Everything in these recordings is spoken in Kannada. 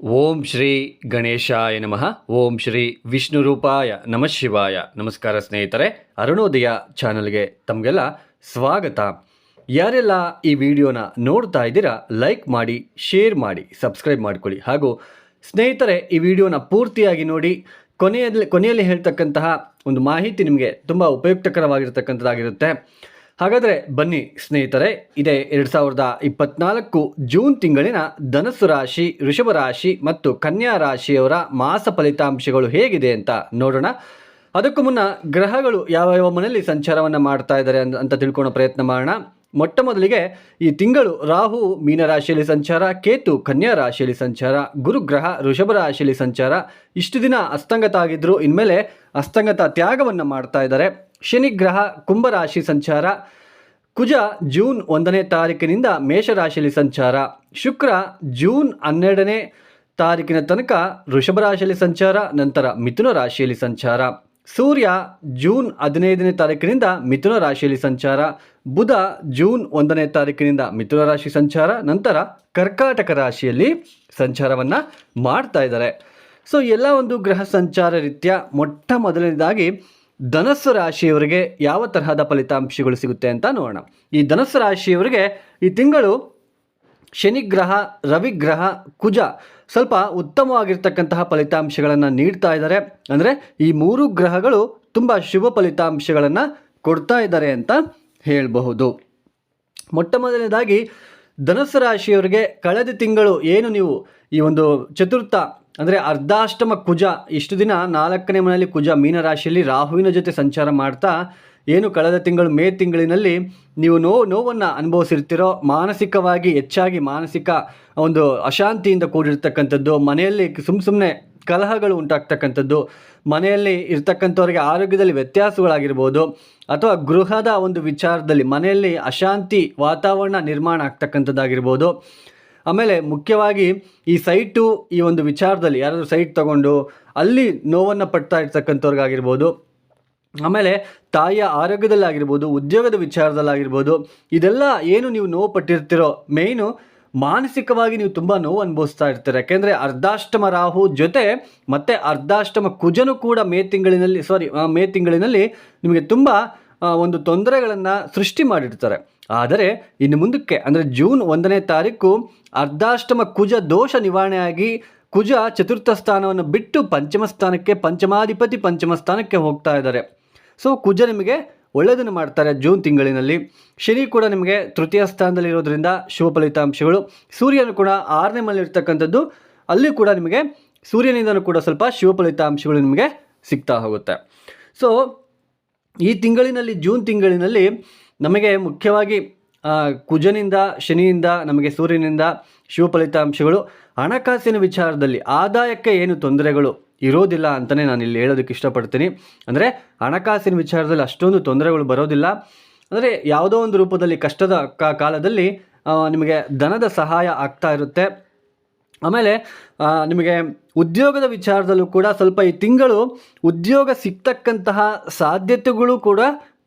ಓಂ ಶ್ರೀ ಗಣೇಶಾಯ ನಮಃ. ಓಂ ಶ್ರೀ ವಿಷ್ಣು ರೂಪಾಯ ನಮಃ ಶಿವಾಯ. ನಮಸ್ಕಾರ ಸ್ನೇಹಿತರೆ, ಅರುಣೋದಯ ಚಾನಲ್ಗೆ ತಮಗೆಲ್ಲ ಸ್ವಾಗತ. ಯಾರೆಲ್ಲ ಈ ವಿಡಿಯೋನ ನೋಡ್ತಾ ಇದ್ದೀರಾ, ಲೈಕ್ ಮಾಡಿ, ಶೇರ್ ಮಾಡಿ, ಸಬ್ಸ್ಕ್ರೈಬ್ ಮಾಡ್ಕೊಳ್ಳಿ. ಹಾಗೂ ಸ್ನೇಹಿತರೆ, ಈ ವಿಡಿಯೋನ ಪೂರ್ತಿಯಾಗಿ ನೋಡಿ, ಕೊನೆಯಲ್ಲಿ ಕೊನೆಯಲ್ಲಿ ಹೇಳ್ತಕ್ಕಂತಹ ಒಂದು ಮಾಹಿತಿ ನಿಮಗೆ ತುಂಬ ಉಪಯುಕ್ತಕರವಾಗಿರ್ತಕ್ಕಂಥದ್ದಾಗಿರುತ್ತೆ. ಹಾಗಾದರೆ ಬನ್ನಿ ಸ್ನೇಹಿತರೆ, ಇದೇ ಎರಡು ಸಾವಿರದ ಇಪ್ಪತ್ನಾಲ್ಕು ಜೂನ್ ತಿಂಗಳಿನ ಧನಸ್ಸು ರಾಶಿ ಋಷಭ ರಾಶಿ ಮತ್ತು ಕನ್ಯಾ ರಾಶಿಯವರ ಮಾಸ ಫಲಿತಾಂಶಗಳು ಹೇಗಿದೆ ಅಂತ ನೋಡೋಣ. ಅದಕ್ಕೂ ಮುನ್ನ ಗ್ರಹಗಳು ಯಾವ ಯಾವ ಮನೆಯಲ್ಲಿ ಸಂಚಾರವನ್ನು ಮಾಡ್ತಾ ಇದ್ದಾರೆ ಅಂತ ತಿಳ್ಕೊಳ್ಳೋ ಪ್ರಯತ್ನ ಮಾಡೋಣ. ಮೊಟ್ಟ ಮೊದಲಿಗೆ ಈ ತಿಂಗಳು ರಾಹು ಮೀನರಾಶಿಯಲ್ಲಿ ಸಂಚಾರ, ಕೇತು ಕನ್ಯಾ ರಾಶಿಯಲ್ಲಿ ಸಂಚಾರ, ಗುರುಗ್ರಹ ಋಷಭ ರಾಶಿಯಲ್ಲಿ ಸಂಚಾರ. ಇಷ್ಟು ದಿನ ಅಸ್ತಂಗತ ಆಗಿದ್ದರು ಇನ್ಮೇಲೆ ಅಸ್ತಂಗತ ತ್ಯಾಗವನ್ನು ಮಾಡ್ತಾ ಇದ್ದಾರೆ. ಶನಿಗ್ರಹ ಕುಂಭರಾಶಿ ಸಂಚಾರ. ಕುಜ ಜೂನ್ ಒಂದನೇ ತಾರೀಕಿನಿಂದ ಮೇಷರಾಶಿಯಲ್ಲಿ ಸಂಚಾರ. ಶುಕ್ರ ಜೂನ್ ಹನ್ನೆರಡನೇ ತಾರೀಕಿನ ತನಕ ವೃಷಭ ರಾಶಿಯಲ್ಲಿ ಸಂಚಾರ, ನಂತರ ಮಿಥುನ ರಾಶಿಯಲ್ಲಿ ಸಂಚಾರ. ಸೂರ್ಯ ಜೂನ್ ಹದಿನೈದನೇ ತಾರೀಕಿನಿಂದ ಮಿಥುನ ರಾಶಿಯಲ್ಲಿ ಸಂಚಾರ, ಬುಧ ಜೂನ್ ಒಂದನೇ ತಾರೀಕಿನಿಂದ ಮಿಥುನ ರಾಶಿ ಸಂಚಾರ, ನಂತರ ಕರ್ಕಾಟಕ ರಾಶಿಯಲ್ಲಿ ಸಂಚಾರವನ್ನು ಮಾಡ್ತಾ ಇದ್ದಾರೆ. ಸೊ ಎಲ್ಲ ಒಂದು ಗ್ರಹ ಸಂಚಾರ ರೀತಿಯ ಮೊಟ್ಟ ಮೊದಲನೇದಾಗಿ ಧನಸ್ಸು ರಾಶಿಯವರಿಗೆ ಯಾವ ತರಹದ ಫಲಿತಾಂಶಗಳು ಸಿಗುತ್ತೆ ಅಂತ ನೋಡೋಣ. ಈ ಧನಸ್ಸು ರಾಶಿಯವರಿಗೆ ಈ ತಿಂಗಳು ಶನಿಗ್ರಹ ರವಿಗ್ರಹ ಕುಜ ಸ್ವಲ್ಪ ಉತ್ತಮವಾಗಿರ್ತಕ್ಕಂತಹ ಫಲಿತಾಂಶಗಳನ್ನು ನೀಡ್ತಾ ಇದ್ದಾರೆ. ಅಂದರೆ ಈ ಮೂರು ಗ್ರಹಗಳು ತುಂಬ ಶುಭ ಫಲಿತಾಂಶಗಳನ್ನು ಕೊಡ್ತಾ ಇದ್ದಾರೆ ಅಂತ ಹೇಳಬಹುದು. ಮೊಟ್ಟ ಮೊದಲನೇದಾಗಿ ಧನುಸ್ಸು ರಾಶಿಯವರಿಗೆ ಕಳೆದ ತಿಂಗಳು ಏನು ನೀವು ಈ ಒಂದು ಚತುರ್ಥ, ಅಂದರೆ ಅರ್ಧಾಷ್ಟಮ ಕುಜ, ಇಷ್ಟು ದಿನ ನಾಲ್ಕನೇ ಮನೆಯಲ್ಲಿ ಕುಜ ಮೀನರಾಶಿಯಲ್ಲಿ ರಾಹುವಿನ ಜೊತೆ ಸಂಚಾರ ಮಾಡ್ತಾ ಏನು ಕಳೆದ ತಿಂಗಳು ಮೇ ತಿಂಗಳಿನಲ್ಲಿ ನೀವು ನೋವು ನೋವನ್ನು ಅನುಭವಿಸಿರ್ತೀರೋ, ಮಾನಸಿಕವಾಗಿ ಹೆಚ್ಚಾಗಿ ಮಾನಸಿಕ ಒಂದು ಅಶಾಂತಿಯಿಂದ ಕೂಡಿರ್ತಕ್ಕಂಥದ್ದು, ಮನೆಯಲ್ಲಿ ಸುಮ್ಮ ಸುಮ್ಮನೆ ಕಲಹಗಳು ಉಂಟಾಗ್ತಕ್ಕಂಥದ್ದು, ಮನೆಯಲ್ಲಿ ಇರ್ತಕ್ಕಂಥವ್ರಿಗೆ ಆರೋಗ್ಯದಲ್ಲಿ ವ್ಯತ್ಯಾಸಗಳಾಗಿರ್ಬೋದು, ಅಥವಾ ಗೃಹದ ಒಂದು ವಿಚಾರದಲ್ಲಿ ಮನೆಯಲ್ಲಿ ಅಶಾಂತಿ ವಾತಾವರಣ ನಿರ್ಮಾಣ ಆಗ್ತಕ್ಕಂಥದ್ದಾಗಿರ್ಬೋದು. ಆಮೇಲೆ ಮುಖ್ಯವಾಗಿ ಈ ಸೈಟು ಈ ಒಂದು ವಿಚಾರದಲ್ಲಿ ಯಾರಾದರೂ ಸೈಟ್ ತಗೊಂಡು ಅಲ್ಲಿ ನೋವನ್ನು ಪಡ್ತಾ ಇರ್ತಕ್ಕಂಥವ್ರಿಗಾಗಿರ್ಬೋದು ಆಮೇಲೆ ತಾಯಿಯ ಆರೋಗ್ಯದಲ್ಲಾಗಿರ್ಬೋದು, ಉದ್ಯೋಗದ ವಿಚಾರದಲ್ಲಾಗಿರ್ಬೋದು, ಇದೆಲ್ಲ ಏನು ನೀವು ನೋವು ಪಟ್ಟಿರ್ತೀರೋ ಮೇಯ್ನು ಮಾನಸಿಕವಾಗಿ ನೀವು ತುಂಬ ನೋವು ಅನುಭವಿಸ್ತಾ ಇರ್ತೀರ. ಯಾಕೆಂದರೆ ಅರ್ಧಾಷ್ಟಮ ರಾಹು ಜೊತೆ ಮತ್ತು ಅರ್ಧಾಷ್ಟಮ ಕುಜನು ಕೂಡ ಮೇ ತಿಂಗಳಿನಲ್ಲಿ ಸಾರಿ ಮೇ ತಿಂಗಳಿನಲ್ಲಿ ನಿಮಗೆ ತುಂಬ ಒಂದು ತೊಂದರೆಗಳನ್ನು ಸೃಷ್ಟಿ ಮಾಡಿರ್ತಾರೆ ಆದರೆ ಇನ್ನು ಮುಂದಕ್ಕೆ, ಅಂದರೆ ಜೂನ್ ಒಂದನೇ ತಾರೀಕು ಅರ್ಧಾಷ್ಟಮ ಕುಜ ದೋಷ ನಿವಾರಣೆಯಾಗಿ ಕುಜ ಚತುರ್ಥ ಸ್ಥಾನವನ್ನು ಬಿಟ್ಟು ಪಂಚಮ ಸ್ಥಾನಕ್ಕೆ, ಪಂಚಮಾಧಿಪತಿ ಪಂಚಮ ಸ್ಥಾನಕ್ಕೆ ಹೋಗ್ತಾ ಇದ್ದಾರೆ. ಸೊ ಕುಜ ನಿಮಗೆ ಒಳ್ಳೆಯದನ್ನು ಮಾಡ್ತಾರೆ ಜೂನ್ ತಿಂಗಳಿನಲ್ಲಿ. ಶನಿ ಕೂಡ ನಿಮಗೆ ತೃತೀಯ ಸ್ಥಾನದಲ್ಲಿರೋದ್ರಿಂದ ಶುಭ ಫಲಿತಾಂಶಗಳು. ಸೂರ್ಯನು ಕೂಡ ಆರನೇ ಮನೆಯಲ್ಲಿರ್ತಕ್ಕಂಥದ್ದು, ಅಲ್ಲಿ ಕೂಡ ನಿಮಗೆ ಸೂರ್ಯನಿಂದನೂ ಕೂಡ ಸ್ವಲ್ಪ ಶುಭ ಫಲಿತಾಂಶಗಳು ನಿಮಗೆ ಸಿಗ್ತಾ ಹೋಗುತ್ತೆ. ಸೊ ಈ ತಿಂಗಳಿನಲ್ಲಿ, ಜೂನ್ ತಿಂಗಳಿನಲ್ಲಿ ನಮಗೆ ಮುಖ್ಯವಾಗಿ ಕುಜನಿಂದ, ಶನಿಯಿಂದ, ನಮಗೆ ಸೂರ್ಯನಿಂದ ಶಿವ ಫಲಿತಾಂಶಗಳು. ಹಣಕಾಸಿನ ವಿಚಾರದಲ್ಲಿ ಆದಾಯಕ್ಕೆ ಏನು ತೊಂದರೆಗಳು? ಇರೋದಿಲ್ಲ ಅಂತಲೇ ನಾನು ಇಲ್ಲಿ ಹೇಳೋದಕ್ಕೆ ಇಷ್ಟಪಡ್ತೀನಿ. ಅಂದರೆ ಹಣಕಾಸಿನ ವಿಚಾರದಲ್ಲಿ ಅಷ್ಟೊಂದು ತೊಂದರೆಗಳು ಬರೋದಿಲ್ಲ. ಅಂದರೆ ಯಾವುದೋ ಒಂದು ರೂಪದಲ್ಲಿ ಕಷ್ಟದ ಕಾಲದಲ್ಲಿ ನಿಮಗೆ ಧನದ ಸಹಾಯ ಆಗ್ತಾ ಇರುತ್ತೆ. ಆಮೇಲೆ ನಿಮಗೆ ಉದ್ಯೋಗದ ವಿಚಾರದಲ್ಲೂ ಕೂಡ ಸ್ವಲ್ಪ ಈ ತಿಂಗಳು ಉದ್ಯೋಗ ಸಿಗ್ತಕ್ಕಂತಹ ಸಾಧ್ಯತೆಗಳು ಕೂಡ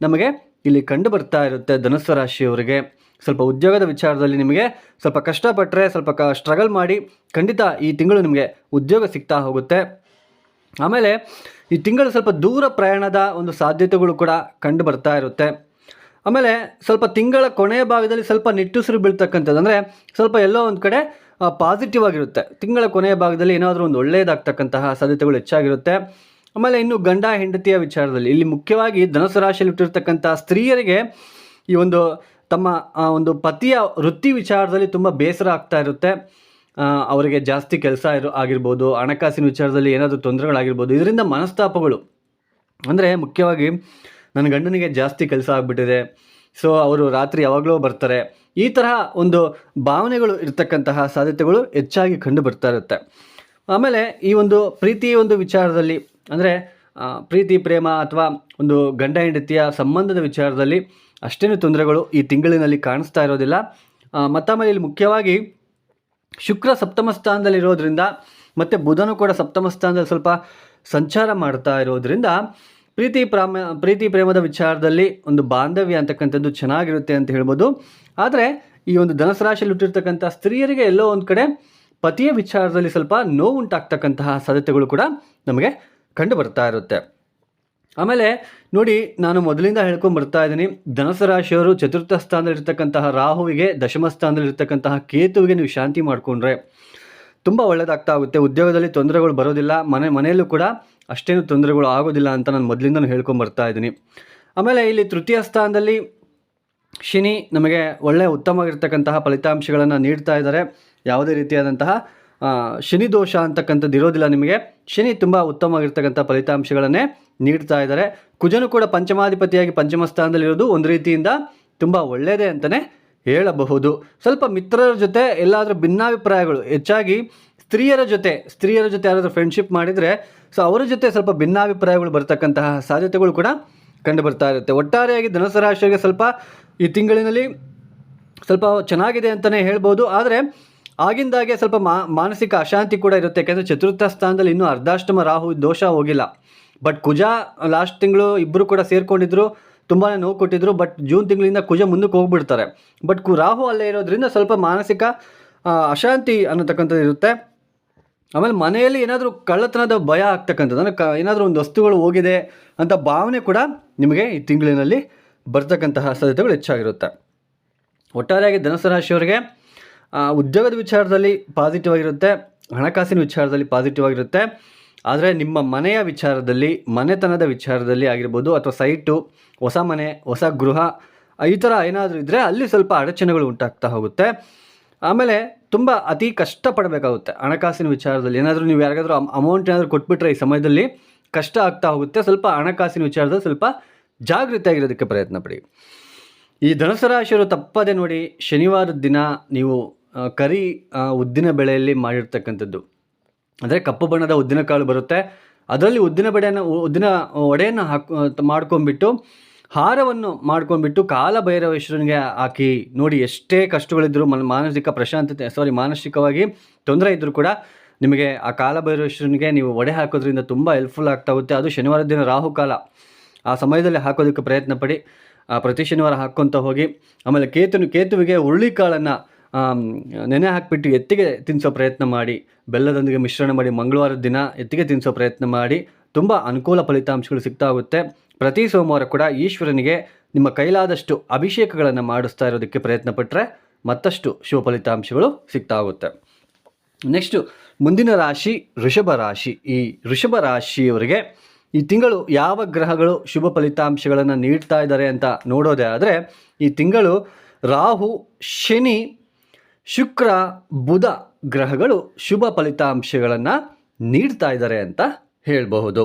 ನಮಗೆ ಇಲ್ಲಿ ಕಂಡು ಬರ್ತಾ ಇರುತ್ತೆ ಧನಸ್ಸು ರಾಶಿಯವರಿಗೆ. ಸ್ವಲ್ಪ ಉದ್ಯೋಗದ ವಿಚಾರದಲ್ಲಿ ನಿಮಗೆ ಸ್ವಲ್ಪ ಕಷ್ಟಪಟ್ಟರೆ ಸ್ವಲ್ಪ ಕ ಸ್ಟ್ರಗಲ್ ಮಾಡಿ ಖಂಡಿತ ಈ ತಿಂಗಳು ನಿಮಗೆ ಉದ್ಯೋಗ ಸಿಗ್ತಾ ಹೋಗುತ್ತೆ. ಆಮೇಲೆ ಈ ತಿಂಗಳು ಸ್ವಲ್ಪ ದೂರ ಪ್ರಯಾಣದ ಒಂದು ಸಾಧ್ಯತೆಗಳು ಕೂಡ ಕಂಡು ಬರ್ತಾ ಇರುತ್ತೆ. ಆಮೇಲೆ ಸ್ವಲ್ಪ ತಿಂಗಳ ಕೊನೆಯ ಭಾಗದಲ್ಲಿ ಸ್ವಲ್ಪ ನಿಟ್ಟುಸಿರು ಬೀಳ್ತಕ್ಕಂಥದ್ದು, ಅಂದರೆ ಸ್ವಲ್ಪ ಎಲ್ಲೋ ಒಂದು ಕಡೆ ಪಾಸಿಟಿವ್ ಆಗಿರುತ್ತೆ. ತಿಂಗಳ ಕೊನೆಯ ಭಾಗದಲ್ಲಿ ಏನಾದರೂ ಒಂದು ಒಳ್ಳೆಯದಾಗ್ತಕ್ಕಂತಹ ಸಾಧ್ಯತೆಗಳು ಹೆಚ್ಚಾಗಿರುತ್ತೆ. ಆಮೇಲೆ ಇನ್ನು ಗಂಡ ಹೆಂಡತಿಯ ವಿಚಾರದಲ್ಲಿ, ಇಲ್ಲಿ ಮುಖ್ಯವಾಗಿ ಧನುಸು ರಾಶಿಯಲ್ಲಿ ಹುಟ್ಟಿರ್ತಕ್ಕಂಥ ಸ್ತ್ರೀಯರಿಗೆ ಈ ಒಂದು ತಮ್ಮ ಒಂದು ಪತಿಯ ವೃತ್ತಿ ವಿಚಾರದಲ್ಲಿ ತುಂಬ ಬೇಸರ ಆಗ್ತಾ ಇರುತ್ತೆ. ಅವರಿಗೆ ಜಾಸ್ತಿ ಕೆಲಸ ಇರೋ ಆಗಿರ್ಬೋದು, ಹಣಕಾಸಿನ ವಿಚಾರದಲ್ಲಿ ಏನಾದರೂ ತೊಂದರೆಗಳಾಗಿರ್ಬೋದು, ಇದರಿಂದ ಮನಸ್ತಾಪಗಳು. ಅಂದರೆ ಮುಖ್ಯವಾಗಿ ನನ್ನ ಗಂಡನಿಗೆ ಜಾಸ್ತಿ ಕೆಲಸ ಆಗಿಬಿಟ್ಟಿದೆ. ಸೊ ಅವರು ರಾತ್ರಿ ಯಾವಾಗಲೂ ಬರ್ತಾರೆ. ಈ ತರಹ ಒಂದು ಭಾವನೆಗಳು ಇರ್ತಕ್ಕಂತಹ ಸಾಧ್ಯತೆಗಳು ಹೆಚ್ಚಾಗಿ ಕಂಡು ಬರ್ತಾ ಇರುತ್ತೆ. ಆಮೇಲೆ ಈ ಒಂದು ಪ್ರೀತಿ ಒಂದು ವಿಚಾರದಲ್ಲಿ, ಅಂದರೆ ಪ್ರೀತಿ, ಪ್ರೇಮ ಅಥವಾ ಒಂದು ಗಂಡ ಹೆಂಡತಿಯ ಸಂಬಂಧದ ವಿಚಾರದಲ್ಲಿ ಅಷ್ಟೇನು ತೊಂದರೆಗಳು ಈ ತಿಂಗಳಿನಲ್ಲಿ ಕಾಣಿಸ್ತಾ ಇರೋದಿಲ್ಲ. ಮತ್ತಾಮೇಲೆ ಮುಖ್ಯವಾಗಿ ಶುಕ್ರ ಸಪ್ತಮ ಸ್ಥಾನದಲ್ಲಿರೋದ್ರಿಂದ ಮತ್ತು ಬುಧನು ಕೂಡ ಸಪ್ತಮ ಸ್ಥಾನದಲ್ಲಿ ಸ್ವಲ್ಪ ಸಂಚಾರ ಮಾಡ್ತಾ ಇರೋದ್ರಿಂದ ಪ್ರೀತಿ ಪ್ರಾಮ, ಪ್ರೀತಿ ಪ್ರೇಮದ ವಿಚಾರದಲ್ಲಿ ಒಂದು ಬಾಂಧವ್ಯ ಅಂತಕ್ಕಂಥದ್ದು ಚೆನ್ನಾಗಿರುತ್ತೆ ಅಂತ ಹೇಳ್ಬೋದು. ಆದರೆ ಈ ಒಂದು ಧನಸು ರಾಶಿಯಲ್ಲಿ ಹುಟ್ಟಿರ್ತಕ್ಕಂಥ ಸ್ತ್ರೀಯರಿಗೆ ಎಲ್ಲೋ ಒಂದು ಕಡೆ ಪತಿಯ ವಿಚಾರದಲ್ಲಿ ಸ್ವಲ್ಪ ನೋವುಂಟಾಗ್ತಕ್ಕಂತಹ ಸಾಧ್ಯತೆಗಳು ಕೂಡ ನಮಗೆ ಕಂಡು ಬರ್ತಾ ಇರುತ್ತೆ. ಆಮೇಲೆ ನೋಡಿ, ನಾನು ಮೊದಲಿಂದ ಹೇಳ್ಕೊಂಡು ಬರ್ತಾ ಇದ್ದೀನಿ. ಧನಸು ರಾಶಿಯವರು ಚತುರ್ಥ ಸ್ಥಾನದಲ್ಲಿರ್ತಕ್ಕಂತಹ ರಾಹುವಿಗೆ ದಶಮ ಸ್ಥಾನದಲ್ಲಿರ್ತಕ್ಕಂತಹ ಕೇತುವಿಗೆ ನೀವು ಶಾಂತಿ ಮಾಡಿಕೊಂಡ್ರೆ ತುಂಬ ಒಳ್ಳೆಯದಾಗ್ತಾ ಆಗುತ್ತೆ. ಉದ್ಯೋಗದಲ್ಲಿ ತೊಂದರೆಗಳು ಬರೋದಿಲ್ಲ. ಮನೆ, ಮನೆಯಲ್ಲೂ ಕೂಡ ಅಷ್ಟೇನು ತೊಂದರೆಗಳು ಆಗೋದಿಲ್ಲ ಅಂತ ನಾನು ಮೊದಲಿಂದನೂ ಹೇಳ್ಕೊಂಡು ಬರ್ತಾ ಇದ್ದೀನಿ. ಆಮೇಲೆ ಇಲ್ಲಿ ತೃತೀಯ ಸ್ಥಾನದಲ್ಲಿ ಶನಿ ನಮಗೆ ಒಳ್ಳೆಯ ಉತ್ತಮವಾಗಿರ್ತಕ್ಕಂತಹ ಫಲಿತಾಂಶಗಳನ್ನು ನೀಡ್ತಾ ಇದ್ದಾರೆ. ಯಾವುದೇ ರೀತಿಯಾದಂತಹ ಶನಿ ದೋಷ ಅಂತಕ್ಕಂಥದ್ದು ಇರೋದಿಲ್ಲ ನಿಮಗೆ. ಶನಿ ತುಂಬ ಉತ್ತಮವಾಗಿರ್ತಕ್ಕಂಥ ಫಲಿತಾಂಶಗಳನ್ನೇ ನೀಡ್ತಾ ಇದ್ದಾರೆ. ಕುಜನು ಕೂಡ ಪಂಚಮಾಧಿಪತಿಯಾಗಿ ಪಂಚಮ ಸ್ಥಾನದಲ್ಲಿರೋದು ಒಂದು ರೀತಿಯಿಂದ ತುಂಬ ಒಳ್ಳೆಯದೇ ಅಂತಲೇ ಹೇಳಬಹುದು. ಸ್ವಲ್ಪ ಮಿತ್ರರ ಜೊತೆ ಎಲ್ಲಾದರೂ ಭಿನ್ನಾಭಿಪ್ರಾಯಗಳು ಹೆಚ್ಚಾಗಿ ಸ್ತ್ರೀಯರ ಜೊತೆ ಸ್ತ್ರೀಯರ ಜೊತೆ ಯಾರಾದರೂ ಫ್ರೆಂಡ್ಶಿಪ್ ಮಾಡಿದರೆ ಸೊ ಅವರ ಜೊತೆ ಸ್ವಲ್ಪ ಭಿನ್ನಾಭಿಪ್ರಾಯಗಳು ಬರ್ತಕ್ಕಂತಹ ಸಾಧ್ಯತೆಗಳು ಕೂಡ ಕಂಡು ಬರ್ತಾ ಇರುತ್ತೆ. ಒಟ್ಟಾರೆಯಾಗಿ ಧನಸರಾಶಿಗೆ ಸ್ವಲ್ಪ ಈ ತಿಂಗಳಿನಲ್ಲಿ ಸ್ವಲ್ಪ ಚೆನ್ನಾಗಿದೆ ಅಂತಲೇ ಹೇಳ್ಬೋದು. ಆದರೆ ಆಗಿಂದಾಗೆ ಸ್ವಲ್ಪ ಮಾನಸಿಕ ಅಶಾಂತಿ ಕೂಡ ಇರುತ್ತೆ. ಯಾಕೆಂದರೆ ಚತುರ್ಥ ಸ್ಥಾನದಲ್ಲಿ ಇನ್ನೂ ಅರ್ಧಾಷ್ಟಮ ರಾಹು ದೋಷ ಹೋಗಿಲ್ಲ. ಬಟ್ ಕುಜಾ ಲಾಸ್ಟ್ ತಿಂಗಳು ಇಬ್ಬರು ಕೂಡ ಸೇರ್ಕೊಂಡಿದ್ರು ತುಂಬಾ ನೋವು ಕೊಟ್ಟಿದ್ರು ಬಟ್ ಜೂನ್ ತಿಂಗಳಿಂದ ಕುಜ ಮುಂದಕ್ಕೆ ಹೋಗ್ಬಿಡ್ತಾರೆ. ಬಟ್ ಕು ರಾಹು ಅಲ್ಲೇ ಇರೋದ್ರಿಂದ ಸ್ವಲ್ಪ ಮಾನಸಿಕ ಅಶಾಂತಿ ಅನ್ನತಕ್ಕಂಥದ್ದು ಇರುತ್ತೆ. ಆಮೇಲೆ ಮನೆಯಲ್ಲಿ ಏನಾದರೂ ಕಳ್ಳತನದ ಭಯ ಆಗ್ತಕ್ಕಂಥದ್ದು, ಅಂದರೆ ಕ, ಏನಾದರೂ ಒಂದು ವಸ್ತುಗಳು ಹೋಗಿದೆ ಅಂತ ಭಾವನೆ ಕೂಡ ನಿಮಗೆ ಈ ತಿಂಗಳಿನಲ್ಲಿ ಬರ್ತಕ್ಕಂತಹ ಸಾಧ್ಯತೆಗಳು ಹೆಚ್ಚಾಗಿರುತ್ತೆ. ಒಟ್ಟಾರೆಯಾಗಿ ಧನುಸು ರಾಶಿಯವರಿಗೆ ಉದ್ಯೋಗದ ವಿಚಾರದಲ್ಲಿ ಪಾಸಿಟಿವ್ ಆಗಿರುತ್ತೆ, ಹಣಕಾಸಿನ ವಿಚಾರದಲ್ಲಿ ಪಾಸಿಟಿವ್ ಆಗಿರುತ್ತೆ. ಆದರೆ ನಿಮ್ಮ ಮನೆಯ ವಿಚಾರದಲ್ಲಿ, ಮನೆತನದ ವಿಚಾರದಲ್ಲಿ ಆಗಿರ್ಬೋದು ಅಥವಾ ಸೈಟು, ಹೊಸ ಮನೆ, ಹೊಸ ಗೃಹ ಈ ಥರ ಏನಾದರೂ ಇದ್ದರೆ ಅಲ್ಲಿ ಸ್ವಲ್ಪ ಅಡಚಣೆಗಳು ಉಂಟಾಗ್ತಾ ಹೋಗುತ್ತೆ. ಆಮೇಲೆ ತುಂಬ ಅತಿ ಕಷ್ಟಪಡಬೇಕಾಗುತ್ತೆ ಹಣಕಾಸಿನ ವಿಚಾರದಲ್ಲಿ. ಏನಾದರೂ ನೀವು ಯಾರಿಗಾದರೂ ಅಮೌಂಟ್ ಏನಾದರೂ ಕೊಟ್ಬಿಟ್ರೆ ಈ ಸಮಯದಲ್ಲಿ ಕಷ್ಟ ಆಗ್ತಾ ಹೋಗುತ್ತೆ. ಸ್ವಲ್ಪ ಹಣಕಾಸಿನ ವಿಚಾರದಲ್ಲಿ ಸ್ವಲ್ಪ ಜಾಗೃತಿಯಾಗಿರೋದಕ್ಕೆ ಪ್ರಯತ್ನ ಪಡಿ. ಈ ಧನುಸು ರಾಶಿಯವರು ತಪ್ಪದೆ ನೋಡಿ ಶನಿವಾರದ ದಿನ ನೀವು ಕರಿ ಉದ್ದಿನ ಬೆಳೆಯಲ್ಲಿ ಮಾಡಿರ್ತಕ್ಕಂಥದ್ದು. ಅಂದರೆ ಕಪ್ಪು ಬಣ್ಣದ ಉದ್ದಿನ ಕಾಳು ಬರುತ್ತೆ. ಅದರಲ್ಲಿ ಉದ್ದಿನ ಬಡೆಯನ್ನು, ಉದ್ದಿನ ಒಡೆಯನ್ನು ಹಾಕಿ, ಮಾಡ್ಕೊಂಡ್ಬಿಟ್ಟು ಹಾರವನ್ನು ಮಾಡ್ಕೊಂಡ್ಬಿಟ್ಟು ಕಾಲ ಭೈರವೇಶ್ವರನಿಗೆ ಹಾಕಿ ನೋಡಿ ಎಷ್ಟೇ ಕಷ್ಟಗಳಿದ್ದರೂ ಮನ ಮಾನಸಿಕ ಪ್ರಶಾಂತತೆ ಸಾರಿ ಮಾನಸಿಕವಾಗಿ ತೊಂದರೆ ಇದ್ದರೂ ಕೂಡ ನಿಮಗೆ ಆ ಕಾಲ ಭೈರವೇಶ್ವರನಿಗೆ ನೀವು ಒಡೆ ಹಾಕೋದ್ರಿಂದ ತುಂಬ ಹೆಲ್ಪ್ಫುಲ್ ಆಗ್ತಾ ಹೋಗುತ್ತೆ. ಅದು ಶನಿವಾರದ ದಿನ ರಾಹುಕಾಲ ಆ ಸಮಯದಲ್ಲಿ ಹಾಕೋದಕ್ಕೆ ಪ್ರಯತ್ನ ಪಡಿ ಪ್ರತಿ ಶನಿವಾರ ಹಾಕ್ಕೊತ ಹೋಗಿ. ಆಮೇಲೆ ಕೇತುನು, ಕೇತುವಿಗೆ ಹುರುಳಿಕಾಳನ್ನು ನೆನೆ ಹಾಕಿಬಿಟ್ಟು ಎತ್ತಿಗೆ ತಿನ್ನಿಸೋ ಪ್ರಯತ್ನ ಮಾಡಿ, ಬೆಲ್ಲದೊಂದಿಗೆ ಮಿಶ್ರಣ ಮಾಡಿ ಮಂಗಳವಾರದ ದಿನ ಎತ್ತಿಗೆ ತಿನ್ನಿಸೋ ಪ್ರಯತ್ನ ಮಾಡಿ, ತುಂಬ ಅನುಕೂಲ ಫಲಿತಾಂಶಗಳು ಸಿಗ್ತಾ ಹೋಗುತ್ತೆ. ಪ್ರತಿ ಸೋಮವಾರ ಕೂಡ ಈಶ್ವರನಿಗೆ ನಿಮ್ಮ ಕೈಲಾದಷ್ಟು ಅಭಿಷೇಕಗಳನ್ನು ಮಾಡಿಸ್ತಾ ಇರೋದಕ್ಕೆ ಪ್ರಯತ್ನ ಪಟ್ಟರೆ ಮತ್ತಷ್ಟು ಶುಭ ಫಲಿತಾಂಶಗಳು ಸಿಗ್ತಾ ಹೋಗುತ್ತೆ. ನೆಕ್ಸ್ಟು, ಮುಂದಿನ ರಾಶಿ ಋಷಭ ರಾಶಿ. ಈ ಋಷಭ ರಾಶಿಯವರಿಗೆ ಈ ತಿಂಗಳು ಯಾವ ಗ್ರಹಗಳು ಶುಭ ಫಲಿತಾಂಶಗಳನ್ನು ನೀಡ್ತಾ ಇದ್ದಾರೆ ಅಂತ ನೋಡೋದೇ ಆದರೆ, ಈ ತಿಂಗಳು ರಾಹು, ಶನಿ ಶುಕ್ರ, ಬುಧ ಗ್ರಹಗಳು ಶುಭ ಫಲಿತಾಂಶಗಳನ್ನು ನೀಡ್ತಾ ಇದ್ದಾರೆ ಅಂತ ಹೇಳಬಹುದು.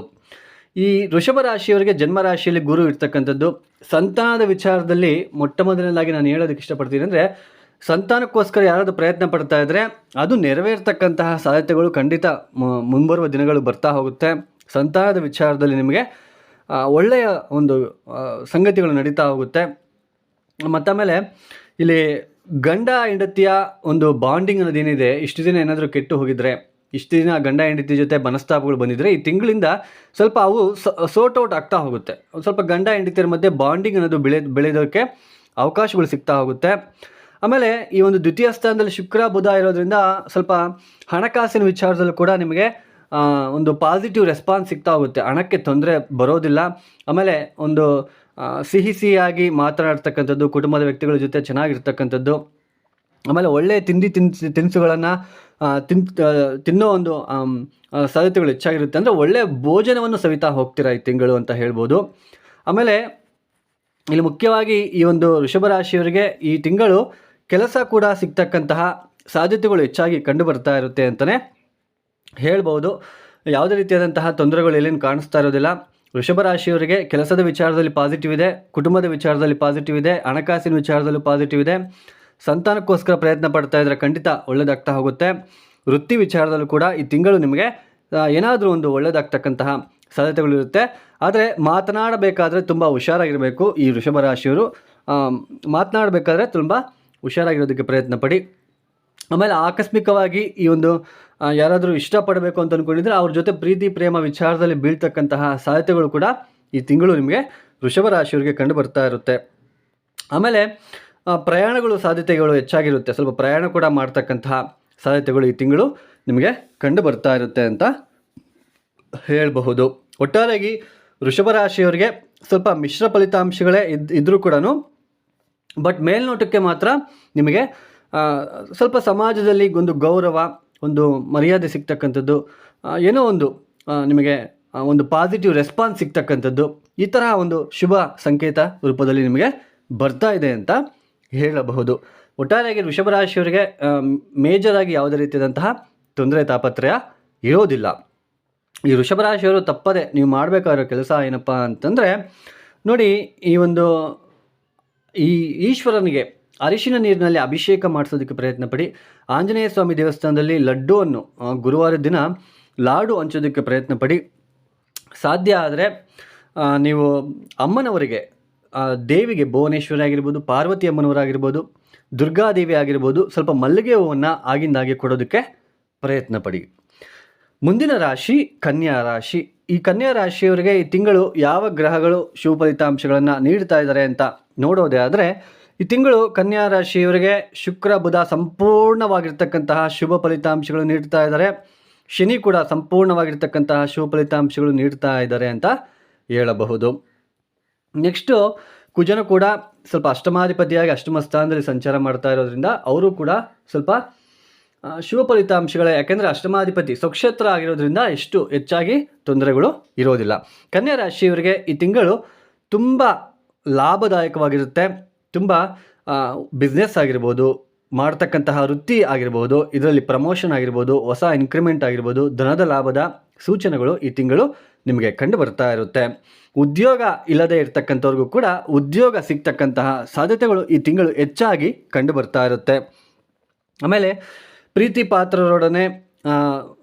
ಈ ವೃಷಭ ರಾಶಿಯವರಿಗೆ ಜನ್ಮ ರಾಶಿಯಲ್ಲಿ ಗುರು ಇರ್ತಕ್ಕಂಥದ್ದು, ಸಂತಾನದ ವಿಚಾರದಲ್ಲಿ ಮೊಟ್ಟ ಮೊದಲನೇದಾಗಿ ನಾನು ಹೇಳೋದಕ್ಕೆ ಇಷ್ಟಪಡ್ತೀನಿ ಅಂದರೆ, ಸಂತಾನಕ್ಕೋಸ್ಕರ ಯಾರಾದರೂ ಪ್ರಯತ್ನ ಪಡ್ತಾ ಇದ್ದರೆ ಅದು ನೆರವೇರ್ತಕ್ಕಂತಹ ಸಾಧ್ಯತೆಗಳು ಖಂಡಿತ ಮುಂಬರುವ ದಿನಗಳು ಬರ್ತಾ ಹೋಗುತ್ತೆ. ಸಂತಾನದ ವಿಚಾರದಲ್ಲಿ ನಿಮಗೆ ಒಳ್ಳೆಯ ಒಂದು ಸಂಗತಿಗಳು ನಡೀತಾ ಹೋಗುತ್ತೆ. ಮತ್ತಾಮೇಲೆ, ಇಲ್ಲಿ ಗಂಡ ಹೆಂಡತಿಯ ಒಂದು ಬಾಂಡಿಂಗ್ ಅನ್ನೋದೇನಿದೆ ಇಷ್ಟು ದಿನ ಏನಾದರೂ ಕೆಟ್ಟು ಹೋಗಿದ್ರೆ, ಇಷ್ಟು ದಿನ ಗಂಡ ಹೆಂಡತಿ ಜೊತೆ ಮನಸ್ತಾಪಗಳು ಬಂದಿದ್ರೆ, ಈ ತಿಂಗಳಿಂದ ಸ್ವಲ್ಪ ಅವು ಸೋಟ್ ಔಟ್ ಆಗ್ತಾ ಹೋಗುತ್ತೆ. ಒಂದು ಸ್ವಲ್ಪ ಗಂಡ ಹೆಂಡತಿಯರ ಮಧ್ಯೆ ಬಾಂಡಿಂಗ್ ಅನ್ನೋದು ಬೆಳೆ ಬೆಳೆಯೋದಕ್ಕೆ ಅವಕಾಶಗಳು ಸಿಗ್ತಾ ಹೋಗುತ್ತೆ. ಆಮೇಲೆ ಈ ಒಂದು ದ್ವಿತೀಯ ಸ್ಥಾನದಲ್ಲಿ ಶುಕ್ರ, ಬುಧ ಇರೋದ್ರಿಂದ ಸ್ವಲ್ಪ ಹಣಕಾಸಿನ ವಿಚಾರದಲ್ಲೂ ಕೂಡ ನಿಮಗೆ ಒಂದು ಪಾಸಿಟಿವ್ ರೆಸ್ಪಾನ್ಸ್ ಸಿಗ್ತಾ ಹೋಗುತ್ತೆ. ಹಣಕ್ಕೆ ತೊಂದರೆ ಬರೋದಿಲ್ಲ. ಆಮೇಲೆ ಒಂದು ಸಿಹಿ ಸಿಹಿಯಾಗಿ ಮಾತನಾಡ್ತಕ್ಕಂಥದ್ದು, ಕುಟುಂಬದ ವ್ಯಕ್ತಿಗಳ ಜೊತೆ ಚೆನ್ನಾಗಿರ್ತಕ್ಕಂಥದ್ದು, ಆಮೇಲೆ ಒಳ್ಳೆಯ ತಿಂಡಿ ತಿನ್ಸು, ತಿನಿಸುಗಳನ್ನು ತಿನ್ ತಿನ್ನೋ ಒಂದು ಸಾಧ್ಯತೆಗಳು ಹೆಚ್ಚಾಗಿರುತ್ತೆ. ಅಂದರೆ ಒಳ್ಳೆಯ ಭೋಜನವನ್ನು ಸವಿತಾ ಹೋಗ್ತೀರ ಈ ತಿಂಗಳು ಅಂತ ಹೇಳ್ಬೋದು. ಆಮೇಲೆ ಇಲ್ಲಿ ಮುಖ್ಯವಾಗಿ ಈ ಒಂದು ಋಷಭ ರಾಶಿಯವರಿಗೆ ಈ ತಿಂಗಳು ಕೆಲಸ ಕೂಡ ಸಿಗ್ತಕ್ಕಂತಹ ಸಾಧ್ಯತೆಗಳು ಹೆಚ್ಚಾಗಿ ಕಂಡು ಬರ್ತಾ ಇರುತ್ತೆ ಅಂತಲೇ ಹೇಳ್ಬೋದು. ಯಾವುದೇ ರೀತಿಯಾದಂತಹ ತೊಂದರೆಗಳು ಎಲ್ಲಿನ ಕಾಣಿಸ್ತಾ ಇರೋದಿಲ್ಲ. ವೃಷಭ ರಾಶಿಯವರಿಗೆ ಕೆಲಸದ ವಿಚಾರದಲ್ಲಿ ಪಾಸಿಟಿವ್ ಇದೆ, ಕುಟುಂಬದ ವಿಚಾರದಲ್ಲಿ ಪಾಸಿಟಿವ್ ಇದೆ, ಹಣಕಾಸಿನ ವಿಚಾರದಲ್ಲೂ ಪಾಸಿಟಿವ್ ಇದೆ. ಸಂತಾನಕ್ಕೋಸ್ಕರ ಪ್ರಯತ್ನ ಪಡ್ತಾ ಇದ್ದರೆ ಖಂಡಿತ ಒಳ್ಳೆಯದಾಗ್ತಾ ಹೋಗುತ್ತೆ. ವೃತ್ತಿ ವಿಚಾರದಲ್ಲೂ ಕೂಡ ಈ ತಿಂಗಳು ನಿಮಗೆ ಏನಾದರೂ ಒಂದು ಒಳ್ಳೆಯದಾಗ್ತಕ್ಕಂತಹ ಸಾಧ್ಯತೆಗಳಿರುತ್ತೆ ಆದರೆ ಮಾತನಾಡಬೇಕಾದ್ರೆ ತುಂಬ ಹುಷಾರಾಗಿರಬೇಕು ಈ ವೃಷಭ ರಾಶಿಯವರು. ಮಾತನಾಡಬೇಕಾದ್ರೆ ತುಂಬ ಹುಷಾರಾಗಿರೋದಕ್ಕೆ ಪ್ರಯತ್ನ ಪಡಿ. ಆಮೇಲೆ ಆಕಸ್ಮಿಕವಾಗಿ ಈ ಒಂದು ಯಾರಾದರೂ ಇಷ್ಟಪಡಬೇಕು ಅಂತ ಅಂದ್ಕೊಂಡಿದ್ರೆ ಅವ್ರ ಜೊತೆ ಪ್ರೀತಿ, ಪ್ರೇಮ, ವಿಚಾರದಲ್ಲಿ ಬೀಳ್ತಕ್ಕಂತಹ ಸಾಧ್ಯತೆಗಳು ಕೂಡ ಈ ತಿಂಗಳು ನಿಮಗೆ ವೃಷಭ ರಾಶಿಯವರಿಗೆ ಕಂಡು ಬರ್ತಾ ಇರುತ್ತೆ. ಆಮೇಲೆ ಪ್ರಯಾಣಗಳು ಸಾಧ್ಯತೆಗಳು ಹೆಚ್ಚಾಗಿರುತ್ತೆ. ಸ್ವಲ್ಪ ಪ್ರಯಾಣ ಕೂಡ ಮಾಡ್ತಕ್ಕಂತಹ ಸಾಧ್ಯತೆಗಳು ಈ ತಿಂಗಳು ನಿಮಗೆ ಕಂಡು ಬರ್ತಾ ಇರುತ್ತೆ ಅಂತ ಹೇಳಬಹುದು. ಒಟ್ಟಾರೆಯಾಗಿ ವೃಷಭ ರಾಶಿಯವರಿಗೆ ಸ್ವಲ್ಪ ಮಿಶ್ರ ಫಲಿತಾಂಶಗಳೇ ಇದ್ ಇದ್ದರೂ ಕೂಡ ಬಟ್ ಮೇಲ್ನೋಟಕ್ಕೆ ಮಾತ್ರ ನಿಮಗೆ ಸ್ವಲ್ಪ ಸಮಾಜದಲ್ಲಿ ಒಂದು ಗೌರವ ಒಂದು ಮರ್ಯಾದೆ ಸಿಗ್ತಕ್ಕಂಥದ್ದು ಏನೋ ಒಂದು ನಿಮಗೆ ಒಂದು ಪಾಸಿಟಿವ್ ರೆಸ್ಪಾನ್ಸ್ ಸಿಗ್ತಕ್ಕಂಥದ್ದು, ಈ ತರಹ ಒಂದು ಶುಭ ಸಂಕೇತ ರೂಪದಲ್ಲಿ ನಿಮಗೆ ಬರ್ತಾ ಇದೆ ಅಂತ ಹೇಳಬಹುದು. ಒಟ್ಟಾರೆಯಾಗಿ ಮೇಜರ್ ಆಗಿ ಯಾವುದೇ ರೀತಿಯಾದಂತಹ ತೊಂದರೆ, ತಾಪತ್ರಯ ಇರೋದಿಲ್ಲ. ಈ ವೃಷಭ ರಾಶಿಯವರು ತಪ್ಪದೆ ನೀವು ಮಾಡಬೇಕಾಗಿರೋ ಕೆಲಸ ಏನಪ್ಪ ಅಂತಂದರೆ, ನೋಡಿ, ಈ ಒಂದು, ಈ ಈಶ್ವರನಿಗೆ ಅರಿಶಿನ ನೀರಿನಲ್ಲಿ ಅಭಿಷೇಕ ಮಾಡಿಸೋದಕ್ಕೆ ಪ್ರಯತ್ನ ಪಡಿ. ಆಂಜನೇಯ ಸ್ವಾಮಿ ದೇವಸ್ಥಾನದಲ್ಲಿ ಲಡ್ಡುವನ್ನು ಗುರುವಾರ ದಿನ ಲಾಡು ಹಂಚೋದಕ್ಕೆ ಪ್ರಯತ್ನ ಪಡಿ. ಸಾಧ್ಯ ಆದರೆ ನೀವು ಅಮ್ಮನವರಿಗೆ ದೇವಿಗೆ ಭುವನೇಶ್ವರಿ ಆಗಿರ್ಬೋದು, ಪಾರ್ವತಿ ಅಮ್ಮನವರಾಗಿರ್ಬೋದು ದುರ್ಗಾದೇವಿ ಆಗಿರ್ಬೋದು, ಸ್ವಲ್ಪ ಮಲ್ಲಿಗೆ ಹೂವನ್ನು ಆಗಿಂದಾಗೆ ಕೊಡೋದಕ್ಕೆ ಪ್ರಯತ್ನ ಪಡಿ. ಮುಂದಿನ ರಾಶಿ ಕನ್ಯಾ ರಾಶಿ. ಈ ಕನ್ಯಾ ರಾಶಿಯವರಿಗೆ ಈ ತಿಂಗಳು ಯಾವ ಗ್ರಹಗಳು ಶುಭ ಫಲಿತಾಂಶಗಳನ್ನು ನೀಡ್ತಾ ಇದ್ದಾರೆ ಅಂತ ನೋಡೋದೇ ಆದರೆ ಈ ತಿಂಗಳು ಕನ್ಯಾ ರಾಶಿಯವರಿಗೆ ಶುಕ್ರ, ಬುಧ ಸಂಪೂರ್ಣವಾಗಿರ್ತಕ್ಕಂತಹ ಶುಭ ಫಲಿತಾಂಶಗಳು ನೀಡ್ತಾ ಇದ್ದಾರೆ. ಶನಿ ಕೂಡ ಸಂಪೂರ್ಣವಾಗಿರ್ತಕ್ಕಂತಹ ಶುಭ ಫಲಿತಾಂಶಗಳು ನೀಡ್ತಾ ಇದ್ದಾರೆ ಅಂತ ಹೇಳಬಹುದು. ನೆಕ್ಸ್ಟು, ಕುಜನು ಕೂಡ ಸ್ವಲ್ಪ ಅಷ್ಟಮಾಧಿಪತಿಯಾಗಿ ಅಷ್ಟಮ ಸ್ಥಾನದಲ್ಲಿ ಸಂಚಾರ ಮಾಡ್ತಾ ಇರೋದ್ರಿಂದ ಅವರು ಕೂಡ ಸ್ವಲ್ಪ ಶುಭ ಫಲಿತಾಂಶಗಳೇ, ಯಾಕೆಂದರೆ ಅಷ್ಟಮಾಧಿಪತಿ ಸ್ವಕ್ಷೇತ್ರ ಆಗಿರೋದ್ರಿಂದ ಎಷ್ಟು ಹೆಚ್ಚಾಗಿ ತೊಂದರೆಗಳು ಇರೋದಿಲ್ಲ. ಕನ್ಯಾ ರಾಶಿಯವರಿಗೆ ಈ ತಿಂಗಳು ತುಂಬ ಲಾಭದಾಯಕವಾಗಿರುತ್ತೆ. ತುಂಬ ಬಿಸ್ನೆಸ್ ಆಗಿರ್ಬೋದು, ಮಾಡ್ತಕ್ಕಂತಹ ವೃತ್ತಿ ಆಗಿರ್ಬೋದು, ಇದರಲ್ಲಿ ಪ್ರಮೋಷನ್ ಆಗಿರ್ಬೋದು, ಹೊಸ ಇನ್ಕ್ರಿಮೆಂಟ್ ಆಗಿರ್ಬೋದು, ಧನದ ಲಾಭದ ಸೂಚನೆಗಳು ಈ ತಿಂಗಳು ನಿಮಗೆ ಕಂಡು ಬರ್ತಾ ಇರುತ್ತೆ. ಉದ್ಯೋಗ ಇಲ್ಲದೆ ಇರತಕ್ಕಂಥವ್ರಿಗೂ ಕೂಡ ಉದ್ಯೋಗ ಸಿಗ್ತಕ್ಕಂತಹ ಸಾಧ್ಯತೆಗಳು ಈ ತಿಂಗಳು ಹೆಚ್ಚಾಗಿ ಕಂಡು ಬರ್ತಾ ಇರುತ್ತೆ. ಆಮೇಲೆ, ಪ್ರೀತಿ ಪಾತ್ರರೊಡನೆ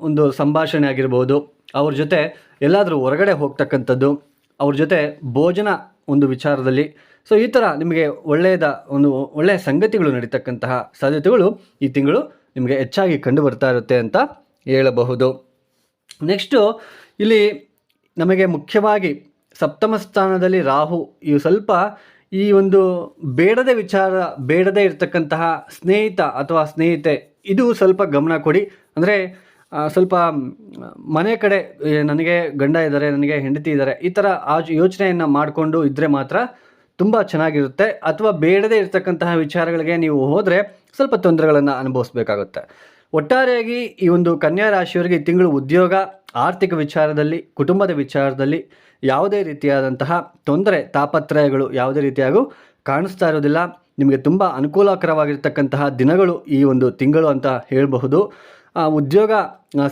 ಒಂದು ಸಂಭಾಷಣೆ ಆಗಿರ್ಬೋದು, ಅವ್ರ ಜೊತೆ ಎಲ್ಲಾದರೂ ಹೊರಗಡೆ ಹೋಗ್ತಕ್ಕಂಥದ್ದು, ಅವ್ರ ಜೊತೆ ಭೋಜನ ಒಂದು ವಿಚಾರದಲ್ಲಿ. ಸೊ ಈ ಥರ ನಿಮಗೆ ಒಳ್ಳೆಯದ ಒಂದು ಒಳ್ಳೆಯ ಸಂಗತಿಗಳು ನಡೀತಕ್ಕಂತಹ ಸಾಧ್ಯತೆಗಳು ಈ ತಿಂಗಳು ನಿಮಗೆ ಹೆಚ್ಚಾಗಿ ಕಂಡು ಬರ್ತಾ ಇರುತ್ತೆ ಅಂತ ಹೇಳಬಹುದು. ನೆಕ್ಸ್ಟು ಇಲ್ಲಿ ನಮಗೆ ಮುಖ್ಯವಾಗಿ ಸಪ್ತಮ ಸ್ಥಾನದಲ್ಲಿ ರಾಹು, ಇವು ಸ್ವಲ್ಪ ಈ ಒಂದು ಬೇಡದೆ ವಿಚಾರ, ಬೇಡದೇ ಇರತಕ್ಕಂತಹ ಸ್ನೇಹಿತ ಅಥವಾ ಸ್ನೇಹಿತೆ, ಇದು ಸ್ವಲ್ಪ ಗಮನ ಕೊಡಿ. ಅಂದರೆ ಸ್ವಲ್ಪ ಮನೆ ಕಡೆ ನನಗೆ ಗಂಡ ಇದ್ದಾರೆ, ನನಗೆ ಹೆಂಡತಿ ಇದ್ದಾರೆ, ಈ ಥರ ಆ ಯೋಚನೆಯನ್ನು ಮಾಡಿಕೊಂಡು ಇದ್ದರೆ ಮಾತ್ರ ತುಂಬ ಚೆನ್ನಾಗಿರುತ್ತೆ. ಅಥವಾ ಬೇಡದೇ ಇರತಕ್ಕಂತಹ ವಿಚಾರಗಳಿಗೆ ನೀವು ಹೋದರೆ ಸ್ವಲ್ಪ ತೊಂದರೆಗಳನ್ನು ಅನುಭವಿಸಬೇಕಾಗುತ್ತೆ. ಒಟ್ಟಾರೆಯಾಗಿ ಈ ಒಂದು ಕನ್ಯಾ ರಾಶಿಯವರಿಗೆ ತಿಂಗಳು ಉದ್ಯೋಗ, ಆರ್ಥಿಕ ವಿಚಾರದಲ್ಲಿ, ಕುಟುಂಬದ ವಿಚಾರದಲ್ಲಿ ಯಾವುದೇ ರೀತಿಯಾದಂತಹ ತೊಂದರೆ, ತಾಪತ್ರಯಗಳು ಯಾವುದೇ ರೀತಿಯಾಗೂ ಕಾಣಿಸ್ತಾ ಇರೋದಿಲ್ಲ. ನಿಮಗೆ ತುಂಬ ಅನುಕೂಲಕರವಾಗಿರ್ತಕ್ಕಂತಹ ದಿನಗಳು ಈ ಒಂದು ತಿಂಗಳು ಅಂತ ಹೇಳಬಹುದು. ಉದ್ಯೋಗ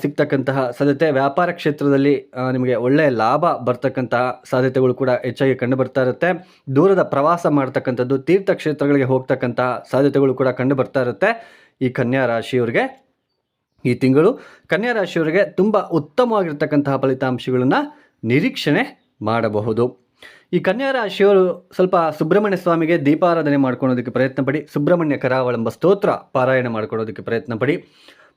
ಸಿಗ್ತಕ್ಕಂತಹ ಸಾಧ್ಯತೆ ವ್ಯಾಪಾರ ಕ್ಷೇತ್ರದಲ್ಲಿ ನಿಮಗೆ ಒಳ್ಳೆಯ ಲಾಭ ಬರ್ತಕ್ಕಂತಹ ಸಾಧ್ಯತೆಗಳು ಕೂಡ ಹೆಚ್ಚಾಗಿ ಕಂಡು ಬರ್ತಾ ಇರುತ್ತೆ. ದೂರದ ಪ್ರವಾಸ ಮಾಡ್ತಕ್ಕಂಥದ್ದು ತೀರ್ಥಕ್ಷೇತ್ರಗಳಿಗೆ ಹೋಗ್ತಕ್ಕಂತಹ ಸಾಧ್ಯತೆಗಳು ಕೂಡ ಕಂಡು ಬರ್ತಾ ಇರುತ್ತೆ ಈ ಕನ್ಯಾ ರಾಶಿಯವರಿಗೆ. ಈ ತಿಂಗಳು ಕನ್ಯಾ ರಾಶಿಯವರಿಗೆ ತುಂಬ ಉತ್ತಮವಾಗಿರ್ತಕ್ಕಂತಹ ಫಲಿತಾಂಶಗಳನ್ನು ನಿರೀಕ್ಷಣೆ ಮಾಡಬಹುದು. ಈ ಕನ್ಯಾ ರಾಶಿಯವರು ಸ್ವಲ್ಪ ಸುಬ್ರಹ್ಮಣ್ಯ ಸ್ವಾಮಿಗೆ ದೀಪಾರಾಧನೆ ಮಾಡ್ಕೊಳ್ಳೋದಕ್ಕೆ ಪ್ರಯತ್ನ ಪಡಿ, ಸುಬ್ರಹ್ಮಣ್ಯ ಕರಾವಳಂಬ ಸ್ತೋತ್ರ ಪಾರಾಯಣ ಮಾಡ್ಕೊಳ್ಳೋದಕ್ಕೆ ಪ್ರಯತ್ನ ಪಡಿ.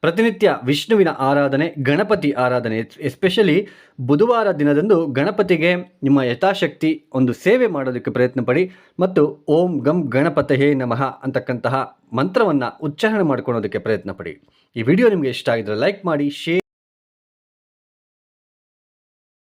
ಪ್ರತಿನಿತ್ಯ ವಿಷ್ಣುವಿನ ಆರಾಧನೆ, ಗಣಪತಿ ಆರಾಧನೆ ಎಸ್ಪೆಷಲಿ ಬುಧವಾರ ದಿನದಂದು ಗಣಪತಿಗೆ ನಿಮ್ಮ ಯಥಾಶಕ್ತಿ ಒಂದು ಸೇವೆ ಮಾಡೋದಕ್ಕೆ ಪ್ರಯತ್ನ ಪಡಿ ಮತ್ತು ಓಂ ಗಂ ಗಣಪತಯೇ ನಮಃ ಅಂತಕ್ಕಂತಹ ಮಂತ್ರವನ್ನು ಉಚ್ಚಾರಣೆ ಮಾಡ್ಕೊಳ್ಳೋದಕ್ಕೆ ಪ್ರಯತ್ನ ಪಡಿ. ಈ ವಿಡಿಯೋ ನಿಮಗೆ ಇಷ್ಟ ಆಗಿದ್ರೆ ಲೈಕ್ ಮಾಡಿ ಶೇರ್